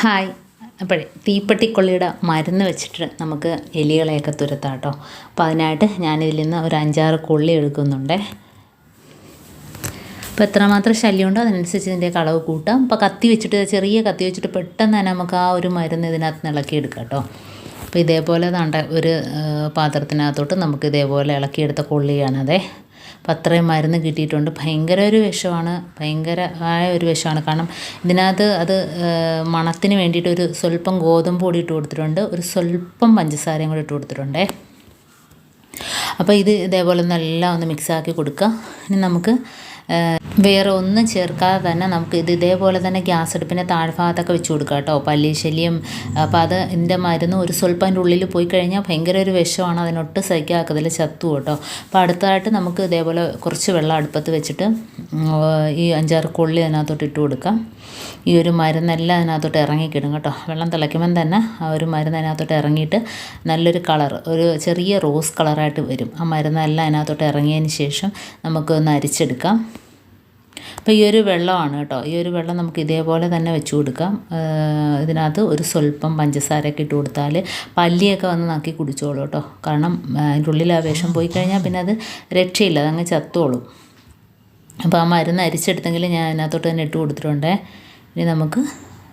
Hi. അപ്പോഴേ തീപ്പെട്ടിക്കൊള്ളിയുടെ മരുന്ന് വെച്ചിട്ട് നമുക്ക് എലികളെയൊക്കെ തുരത്താം കേട്ടോ. അപ്പോൾ അതിനായിട്ട് ഞാനിതിൽ നിന്ന് ഒരു അഞ്ചാറ് കൊള്ളി എടുക്കുന്നുണ്ടേ. അപ്പോൾ എത്രമാത്രം ശല്യമുണ്ടോ അതിനനുസരിച്ച് ഇതിന്റെ കളവ് കൂട്ടാം. അപ്പോൾ കത്തി വെച്ചിട്ട് ചെറിയ കത്തി വെച്ചിട്ട് പെട്ടെന്ന് തന്നെ നമുക്ക് ആ ഒരു മരുന്ന് ഇതിനകത്ത് നിന്ന് ഇളക്കിയെടുക്കാം കേട്ടോ. അപ്പോൾ ഇതേപോലെ തണ്ട ഒരു പാത്രത്തിനകത്തോട്ട് നമുക്ക് ഇതേപോലെ ഇളക്കിയെടുത്ത കൊള്ളിയാണതേ. അപ്പോൾ അത്രയും മരുന്ന് കിട്ടിയിട്ടുണ്ട്. ഭയങ്കര ഒരു വിഷമാണ്. ഭയങ്കര ആയ ഒരു വിഷമാണ്. കാരണം ഇതിനകത്ത് അത് മണത്തിന് വേണ്ടിയിട്ട് ഒരു സ്വല്പം ഗോതമ്പ് പൊടി ഇട്ട് കൊടുത്തിട്ടുണ്ട്. ഒരു സ്വല്പം പഞ്ചസാരയും കൂടി ഇട്ട് കൊടുത്തിട്ടുണ്ടേ. അപ്പോൾ ഇത് ഇതേപോലെ നല്ല ഒന്ന് മിക്സാക്കി കൊടുക്കുക ഇനി നമുക്ക് വേറെ ഒന്നും ചേർക്കാതെ തന്നെ നമുക്ക് ഇത് ഇതേപോലെ തന്നെ ഗ്യാസ് അടുപ്പിന്റെ താഴ്ഭാഗത്തൊക്കെ വെച്ച് കൊടുക്കുക കേട്ടോ. പല്ലി ശല്യം. അപ്പോൾ അത് ഇതിന്റെ മരുന്ന് ഒരു സ്വല്പം അതിന്റെ ഉള്ളിൽ പോയി കഴിഞ്ഞാൽ ഭയങ്കര ഒരു വിഷമാണ്. അതിനൊട്ട് സഹിക്കാക്കതിൽ ചത്തു കേട്ടോ. അപ്പോൾ അടുത്തതായിട്ട് നമുക്ക് ഇതേപോലെ കുറച്ച് വെള്ളം അടുപ്പത്ത് വെച്ചിട്ട് ഈ അഞ്ചാറ് കൊള്ളി അതിനകത്തോട്ട് ഇട്ട് കൊടുക്കാം. ഈ ഒരു മരുന്നെല്ലാം അതിനകത്തോട്ട് ഇറങ്ങിക്കിടും കേട്ടോ. വെള്ളം തിളയ്ക്കുമ്പം തന്നെ ആ ഒരു മരുന്ന് അതിനകത്തോട്ട് ഇറങ്ങിയിട്ട് നല്ലൊരു കളർ ഒരു ചെറിയ റോസ് കളറായിട്ട് വരും. ആ മരുന്നെല്ലാം അതിനകത്തോട്ട് ഇറങ്ങിയതിന് ശേഷം നമുക്കൊന്ന് അരിച്ചെടുക്കാം. അപ്പോൾ ഈ ഒരു വെള്ളമാണ് കേട്ടോ. ഈ ഒരു വെള്ളം നമുക്ക് ഇതേപോലെ തന്നെ വെച്ച് കൊടുക്കാം. ഇതിനകത്ത് ഒരു സ്വല്പം പഞ്ചസാരയൊക്കെ ഇട്ട് കൊടുത്താൽ പല്ലിയൊക്കെ വന്ന് നക്കി കുടിച്ചോളൂ കേട്ടോ. കാരണം അതിന്റെ ഉള്ളിൽ ആ വിഷം പോയി കഴിഞ്ഞാൽ പിന്നെ അത് രക്ഷയില്ല അതങ്ങ് ചത്തോളും. അപ്പോൾ ആ മരുന്ന് അരിച്ചെടുത്തെങ്കിൽ ഞാൻ അതിനകത്തോട്ട് തന്നെ ഇട്ട് കൊടുത്തിട്ടുണ്ടേ. ഇനി നമുക്ക്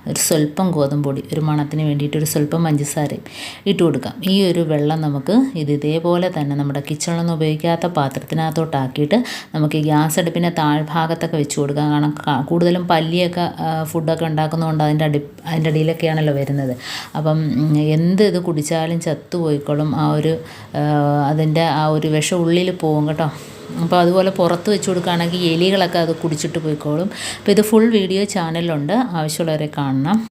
ഒരു സ്വല്പം ഗോതമ്പൊടി ഒരു മണത്തിന് വേണ്ടിയിട്ട് ഒരു സ്വല്പം പഞ്ചസാരയും ഇട്ട് കൊടുക്കാം. ഈ ഒരു വെള്ളം നമുക്ക് ഇത് ഇതേപോലെ തന്നെ നമ്മുടെ കിച്ചണിലൊന്നും ഉപയോഗിക്കാത്ത പാത്രത്തിനകത്തോട്ടാക്കിയിട്ട് നമുക്ക് ഗ്യാസ് അടുപ്പിന്റെ താഴ്ഭാഗത്തൊക്കെ വെച്ച് കൊടുക്കാം. കാരണം കൂടുതലും പല്ലിയൊക്കെ ഫുഡൊക്കെ ഉണ്ടാക്കുന്നതുകൊണ്ട് അതിന്റെ അടി അതിന്റെ അടിയിലൊക്കെയാണല്ലോ വരുന്നത്. അപ്പം എന്ത് ഇത് കുടിച്ചാലും ചത്തുപോയിക്കോളും. ആ ഒരു അതിന്റെ ആ ഒരു വിഷം ഉള്ളിൽ പോകും കേട്ടോ. അപ്പോൾ അതുപോലെ പുറത്ത് വെച്ച് കൊടുക്കുകയാണെങ്കിൽ എലികളൊക്കെ അത് കുടിച്ചിട്ട് പോയിക്കോളും. അപ്പോൾ ഇത് ഫുൾ വീഡിയോ ചാനലിലുണ്ട് ആവശ്യമുള്ളവരെ കാണണം.